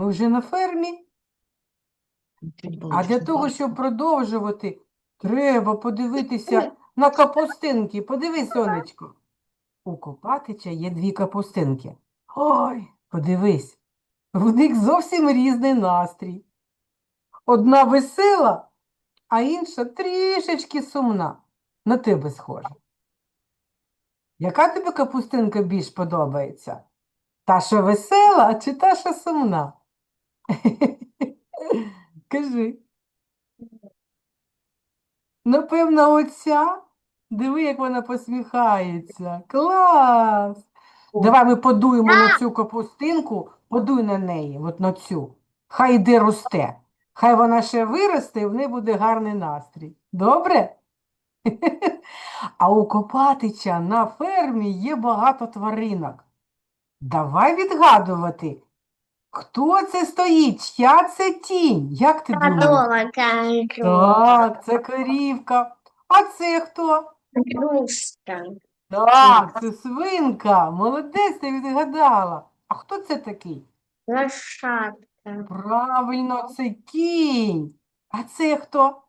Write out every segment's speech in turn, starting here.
Ми вже на фермі. А для того, щоб продовжувати, треба подивитися на капустинки. Подивись, сонечко. У Копатича є дві капустинки. Ой, подивись, в них зовсім різний настрій. Одна весела, а інша трішечки сумна. На тебе схожа. Яка тобі капустинка більш подобається? Та, що весела, чи та, що сумна? Кажи. Напевно, оця. Диви, як вона посміхається. Клас! Давай ми подуємо на цю капустинку, подуй на неї, от на цю. Хай йде росте. Хай вона ще виросте, і в неї буде гарний настрій. Добре? А у Копатича на фермі є багато тваринок. Давай відгадувати, хто це стоїть, чия це тінь? Як ти думаєш? Корова, корова. Так, це корівка. А це хто? Грушка. Так, це свинка. Молодець, ти відгадала. А хто це такий? Лошадка. Правильно, це кінь. А це хто?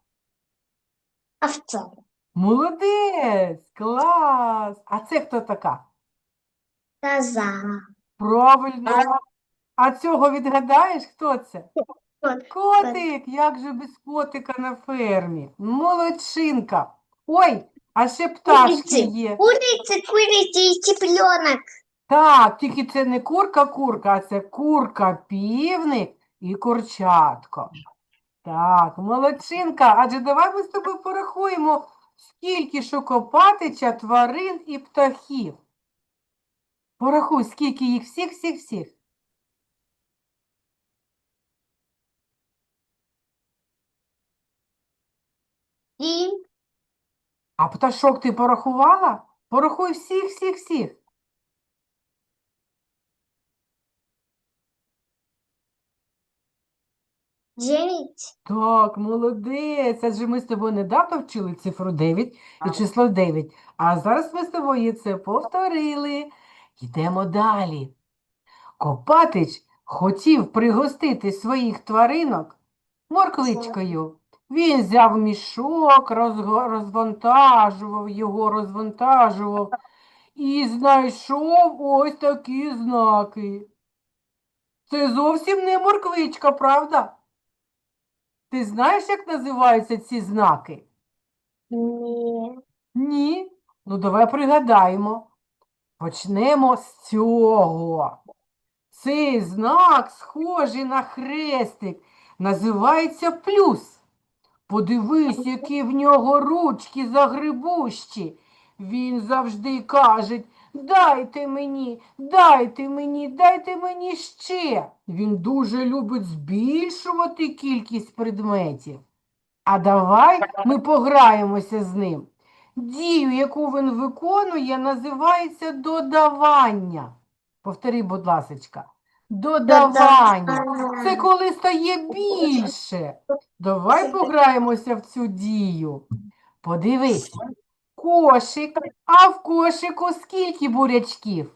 Овца. Молодець, клас. А це хто така? Коза. Правильно. А цього відгадаєш, хто це? Котик, як же без котика на фермі? Молодчинка. Ой, а ще пташки Куриці. є. Курица, курица и цыпленок. Так, тільки це не курка-курка, а це курка-півник і курчатко. Так, молодчинка. Адже давай ми з тобою порахуємо, скільки шокопатича тварин і птахів. Порахуй, скільки їх всіх, всіх, всіх. И А пташок ти порахувала? Порахуй всіх, всіх, всіх. девять. Так, молодець. Адже ми з тобою недавно вчили цифру 9 і число 9. А зараз ми з тобою це повторили. Йдемо далі. Копатич хотів пригостити своїх тваринок морквичкою. Він взяв мішок, розго- розвантажував його, розвантажував і знайшов ось такі знаки. Це зовсім не морквичка, правда? Ти знаєш, як називаються ці знаки? Не. Ні? Ну, давай пригадаємо. Почнемо з цього. Цей знак, схожий на хрестик, називається плюс. Подивись, які в нього ручки загрибущі. Він завжди каже, дайте мені, дайте мені, дайте мені ще. Він дуже любить збільшувати кількість предметів. А давай ми пограємося з ним. Дію, яку він виконує, називається додавання. Повтори, будь ласочка. Додавання. Це коли стає більше. Давай пограємося в цю дію. Подивись. Кошик, а в кошику скільки бурячків?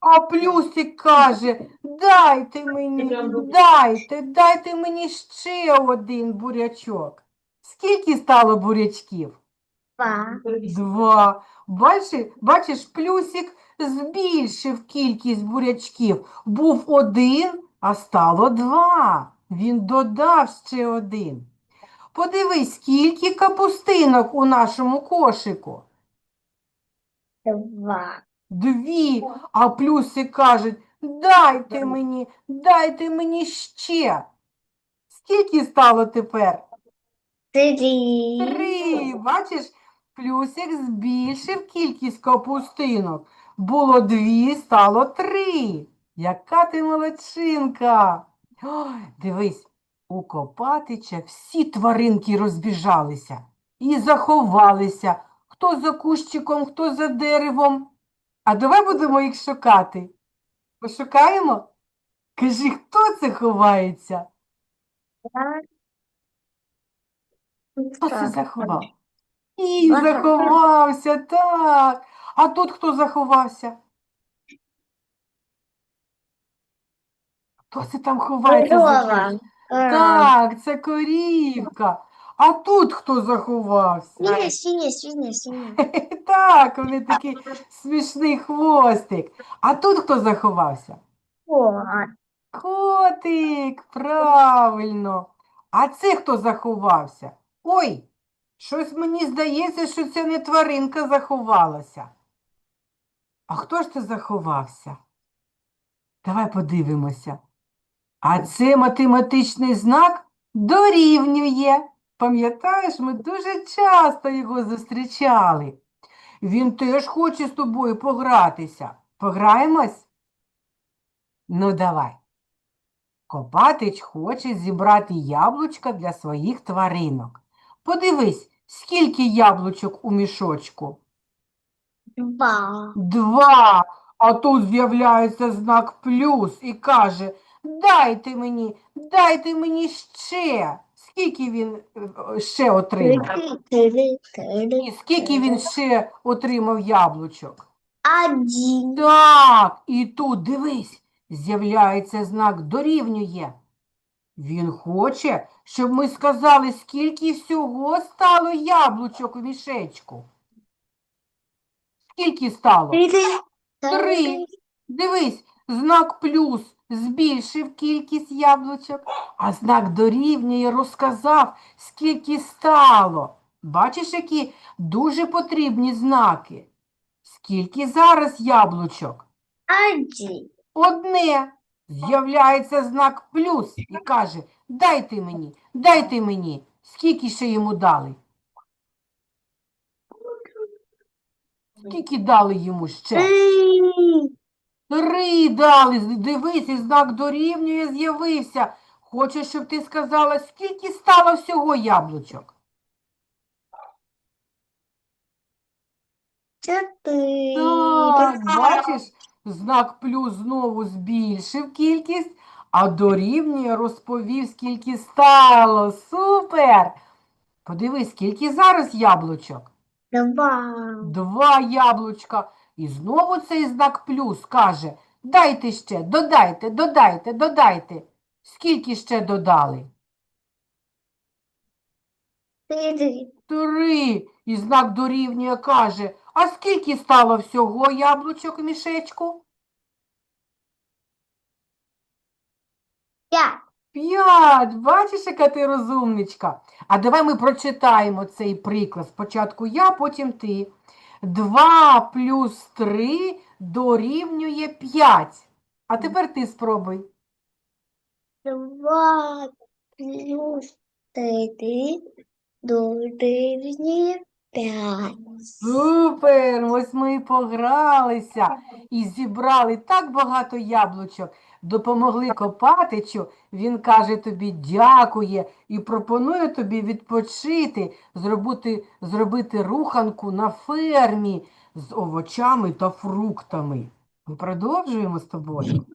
А плюсик каже, дайте мені, дайте, дайте мені ще один бурячок. Скільки стало бурячків? Два. Два. Бачиш, бачиш, плюсик збільшив кількість бурячків. Був один, а стало два. Він додав ще один. Подивись, скільки капустинок у нашому кошику. Два. Дві, а плюсик кажуть, дайте мені, дайте мені ще. Скільки стало тепер? Три. Три. Бачиш, плюсик збільшив кількість капустинок. Було дві, стало три. Яка ти молодчинка. Ой, дивись, у Копатича всі тваринки розбіжалися і заховалися. Хто за кущиком, хто за деревом. А давай будемо їх шукати. Пошукаємо? Кажи, хто це ховається? Хто це заховав? І заховався, так. А тут хто заховався? Хто це там ховається за. Так, це корівка. А тут хто заховався? Свинья, свинья, свинья, свинья. Так, вони такий смішний хвостик. А тут хто заховався? Вот. Котик, правильно. А це хто заховався? Ой, щось мені здається, що це не тваринка заховалася. А хто ж це заховався? Давай подивимося. А це математичний знак дорівнює. Пам'ятаєш, ми дуже часто його зустрічали. Він теж хоче з тобою погратися. Пограємось? Ну, давай. Копатич хоче зібрати яблучка для своїх тваринок. Подивись, скільки яблучок у мішочку? Два. Два. А тут з'являється знак плюс і каже: Дайте мені, дайте мені ще. Скільки він е, ще отримав? Три, три, І скільки він ще отримав яблучок? Один. Так, і тут дивись, з'являється знак дорівнює. Він хоче, щоб ми сказали, скільки всього стало яблучок у мішечку. Скільки стало? Три. Дивись, знак плюс збільшив кількість яблучок, а знак дорівнює розказав, скільки стало. Бачиш, які дуже потрібні знаки. Скільки зараз яблучок? Один. Одне. З'являється знак плюс і каже, дайте мені, дайте мені. Скільки ще йому дали? Скільки дали йому ще? Три. Три дали. Дивись, і знак дорівнює з'явився. Хочу, щоб ти сказала, скільки стало всього яблучок? Четыре. Так, бачиш, знак плюс знову збільшив кількість, а дорівнює розповів, скільки стало. Супер! Подивись, скільки зараз яблучок? Два. Два яблучка. І знову цей знак плюс каже, дайте ще, додайте, додайте, додайте. Скільки ще додали? Три. Три. І знак дорівнює каже, а скільки стало всього яблучок в мішечку? Пять. П'ять. Бачиш, яка ти розумничка. А давай ми прочитаємо цей приклад. Спочатку я, потім ти. Два плюс три дорівнює п'ять. А тепер ти спробуй. Два плюс три дорівнює п'ять. Супер! Ось ми і погралися і зібрали так багато яблучок. Допомогли Копатичу. Він каже тобі дякує і пропонує тобі відпочити, зробити, зробити руханку на фермі з овочами та фруктами. Ми продовжуємо з тобою.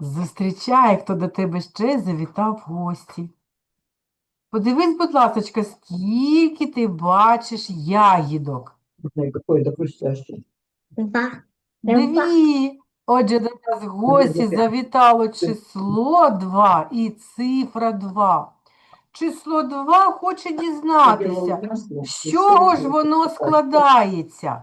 Зустрічай, хто до тебе ще завітав в гості. Подивись, будь ласочка, скільки ти бачиш ягідок. Два. Дві. Отже, до нас гості завітало число 2 і цифра 2. Число 2 хоче дізнатися, з чого ж воно складається?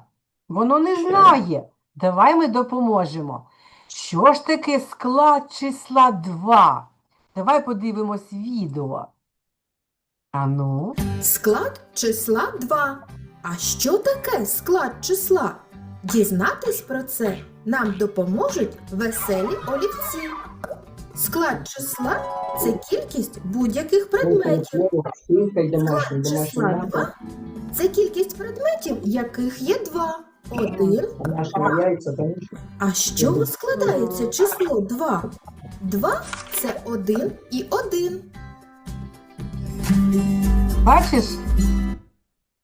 Воно не знає. Давай ми допоможемо. Що ж таке склад числа 2? Давай подивимось відео. Ану. Склад числа 2. А що таке склад числа? Дізнатись про це нам допоможуть веселі олівці. Склад числа це кількість будь-яких предметів. Склад числа 2 це кількість предметів, яких є два. Один. А з чого складається число 2? 2 це 1 і 1. Бачиш?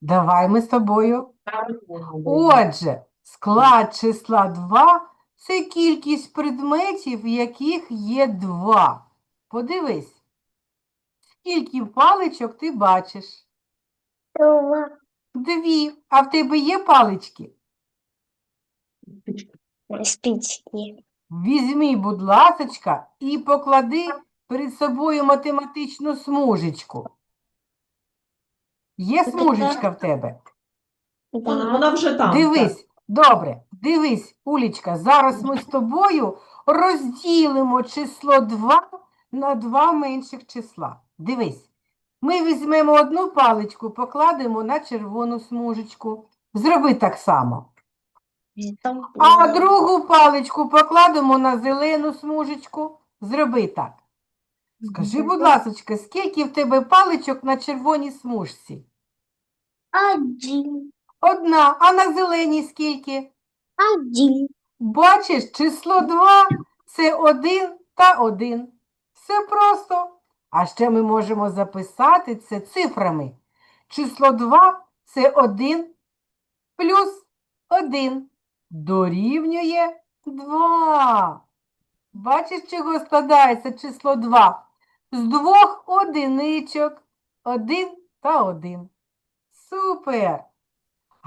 Давай ми з тобою. Отже, склад числа 2 – це кількість предметів, яких є 2. Подивись, скільки паличок ти бачиш? Два. Дві. А в тебе є палички? Спички. Візьми, будь ласочка, і поклади перед собою математичну смужечку. Є смужечка в тебе? Да. Вона вже там. Дивись, добре, дивись, Улічка, зараз ми з тобою розділимо число 2 на два менших числа. Дивись, ми візьмемо одну паличку, покладемо на червону смужечку. Зроби так само. А другу паличку покладемо на зелену смужечку. Зроби так. Скажи, будь ласочка, скільки в тебе паличок на червоній смужці? Один. Одна, а на зеленій скільки? Один. Бачиш, число 2 – це 1 та 1. Все просто. А ще ми можемо записати це цифрами. Число 2 – це 1 плюс 1 дорівнює 2. Бачиш, чого складається число 2? З двох одиничок. 1 та 1. Супер!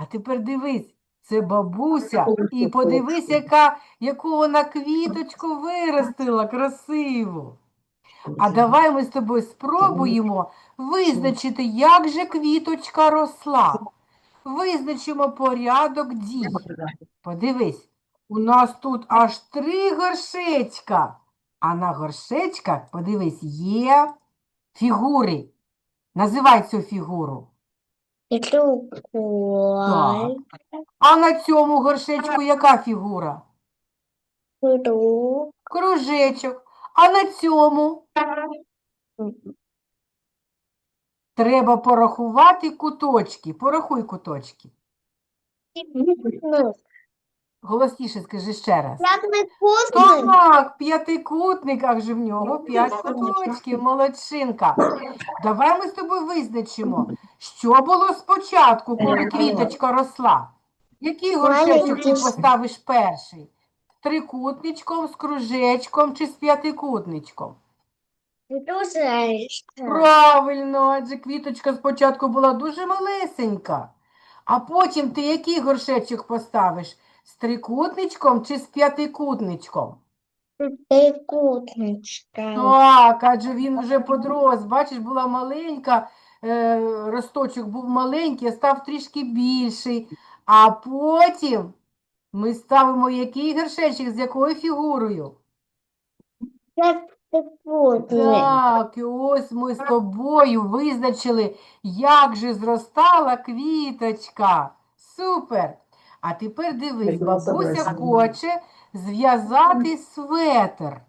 А тепер дивись, це бабуся, і подивись, яка, яку вона квіточку виростила красиву. А давай ми з тобою спробуємо визначити, як же квіточка росла. Визначимо порядок дій. Подивись, у нас тут аж три горшечка, а на горшечках, подивись, є фігури. Називай цю фігуру. Другой. А на цьому горшечку яка фігура? Кружечок. А на цьому треба порахувати куточки. Порахуй куточки. Голосніше скажи ще раз. Прямокутный. Так, п'ятикутник, ах же в нього п'ять куточків, молодчинка. Давай ми з тобою визначимо, що було спочатку, коли квіточка росла. Який горшечок ти поставиш перший? З трикутничком, з кружечком чи з п'ятикутничком? Правильно, адже квіточка спочатку була дуже малесенька. А потім ти який горшечок поставиш? З трикутничком чи з п'ятикутничком? Трикутничка. Так, адже він вже подрос. Бачиш, була маленька, е, росточок був маленький, а став трішки більший. А потім ми ставимо який горшечок з якою фігурою? Так, і ось ми з тобою визначили, як же зростала квіточка. Супер! А тепер дивись, бабуся хоче зв'язати светр.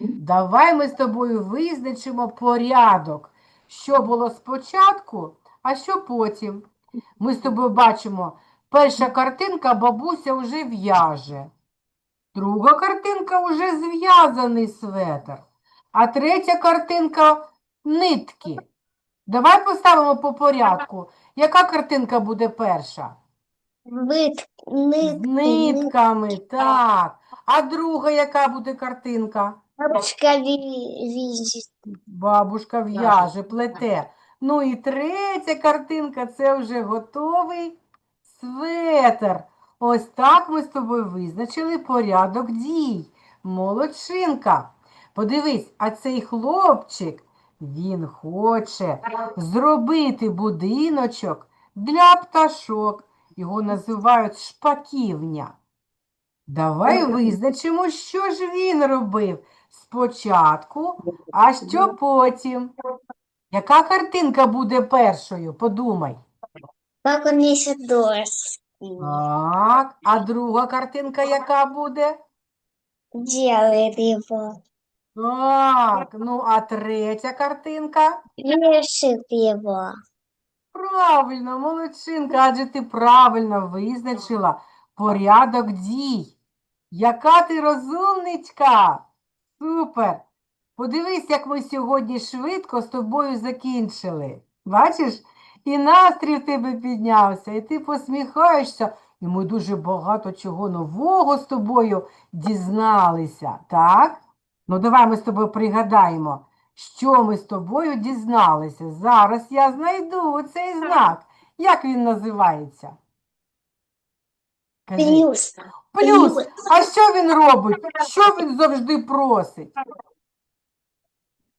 Давай ми з тобою визначимо порядок, що було спочатку, а що потім. Ми з тобою бачимо, перша картинка бабуся вже в'яже. Друга картинка вже зв'язаний светр. А третя картинка нитки. Давай поставимо по порядку. Яка картинка буде перша? Вит, З нитками, так. А друга яка буде картинка? Бабушка видит. Бабушка в'яже, плете. Ну і третя картинка це вже готовий светр. Ось так ми з тобою визначили порядок дій. Молодчинка. Подивись, а цей хлопчик, він хоче зробити будиночок для пташок. Його називають шпаківня. Давай визначимо, що ж він робив спочатку, а що потім. Яка картинка буде першою? Подумай. Как он несет. Так, а друга картинка яка буде? Делает его. Так, ну а третя картинка? Вешает его. Правильно, молодчинка, адже ти правильно визначила порядок дій. Яка ти розумничка? Супер! Подивись, як ми сьогодні швидко з тобою закінчили. Бачиш? І настрій в тебе піднявся, і ти посміхаєшся, і ми дуже багато чого нового з тобою дізналися, так? Ну, давай ми з тобою пригадаємо, що ми з тобою дізналися. Зараз я знайду цей знак. Як він називається? Кажи. Плюс. Плюс. А що він робить? Що він завжди просить?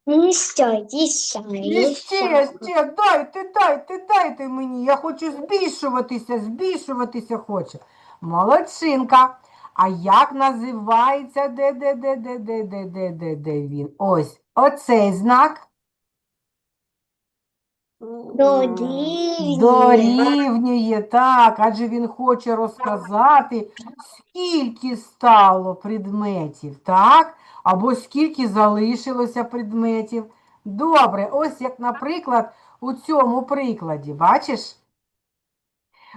Еще, еще, І ще, ще, дайте, дайте, дайте мені. Я хочу збільшуватися, збільшуватися хочу. Молодчинка. А як називається де, де, де, де, де, де, де, де, де він? Ось, оцей знак. Дорівнює. Дорівнює, так, адже він хоче розказати, скільки стало предметів, так? Або скільки залишилося предметів. Добре, ось як, наприклад, у цьому прикладі, бачиш?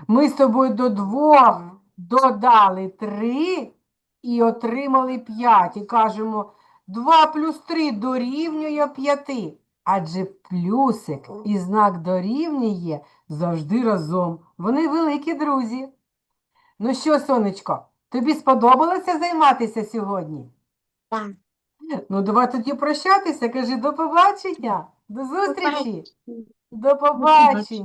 Ми з тобою до двох додали три і отримали п'ять. І кажемо, 2 плюс 3 дорівнює 5. Адже плюсик і знак дорівнює завжди разом. Вони великі друзі. Ну що, сонечко, тобі сподобалося займатися сьогодні? Так. Ну, давай тоді прощатися. Кажи до побачення, до зустрічі, до побачення.